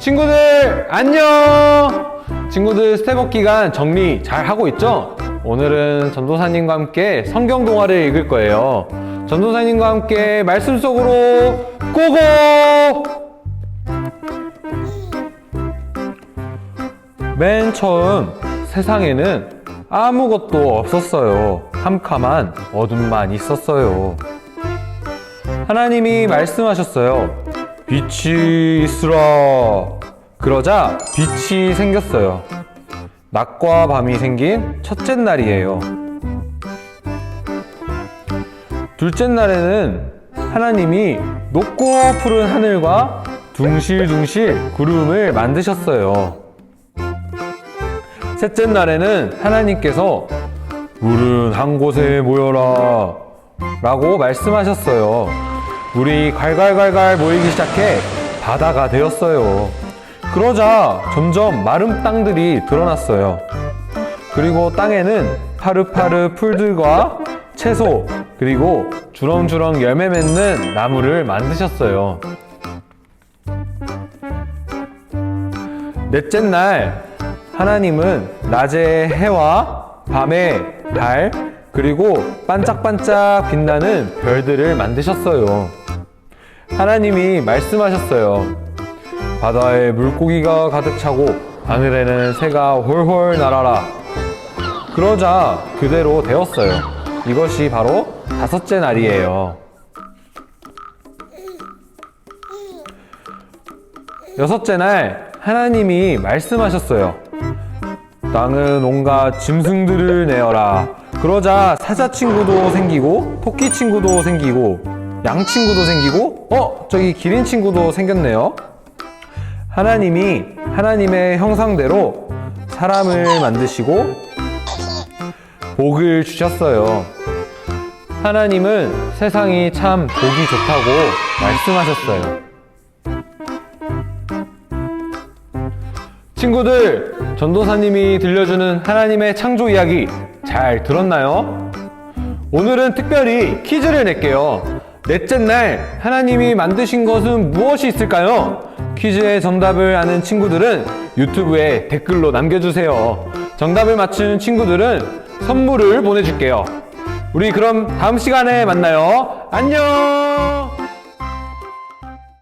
친구들 안녕! 친구들 스텝업 기간 정리 잘 하고 있죠? 오늘은 전도사님과 함께 성경 동화를 읽을 거예요. 전도사님과 함께 말씀 속으로 고고! 맨 처음 세상에는 아무것도 없었어요. 캄캄한 어둠만 있었어요. 하나님이 말씀하셨어요. 빛이 있으라. 그러자 빛이 생겼어요. 낮과 밤이 생긴 첫째 날이에요. 둘째 날에는 하나님이 높고 푸른 하늘과 둥실둥실 구름을 만드셨어요. 셋째 날에는 하나님께서 물은 한 곳에 모여라 라고 말씀하셨어요. 물이 갈갈갈갈 모이기 시작해 바다가 되었어요. 그러자 점점 마른 땅들이 드러났어요. 그리고 땅에는 파릇파릇 풀들과 채소, 그리고 주렁주렁 열매 맺는 나무를 만드셨어요. 넷째 날, 하나님은 낮에 해와 밤에 달, 그리고 반짝반짝 빛나는 별들을 만드셨어요. 하나님이 말씀하셨어요. 바다에 물고기가 가득 차고 하늘에는 새가 홀홀 날아라. 그러자 그대로 되었어요. 이것이 바로 다섯째 날이에요. 여섯째 날 하나님이 말씀하셨어요. 땅은 온갖 짐승들을 내어라. 그러자 사자 친구도 생기고 토끼 친구도 생기고 양 친구도 생기고 어 저기 기린 친구도 생겼네요. 하나님이 하나님의 형상대로 사람을 만드시고 복을 주셨어요. 하나님은 세상이 참 보기 좋다고 말씀하셨어요. 친구들, 전도사님이 들려주는 하나님의 창조 이야기 잘 들었나요? 오늘은 특별히 퀴즈를 낼게요. 넷째 날 하나님이 만드신 것은 무엇이 있을까요? 퀴즈의 정답을 아는 친구들은 유튜브에 댓글로 남겨주세요. 정답을 맞춘 친구들은 선물을 보내줄게요. 우리 그럼 다음 시간에 만나요. 안녕!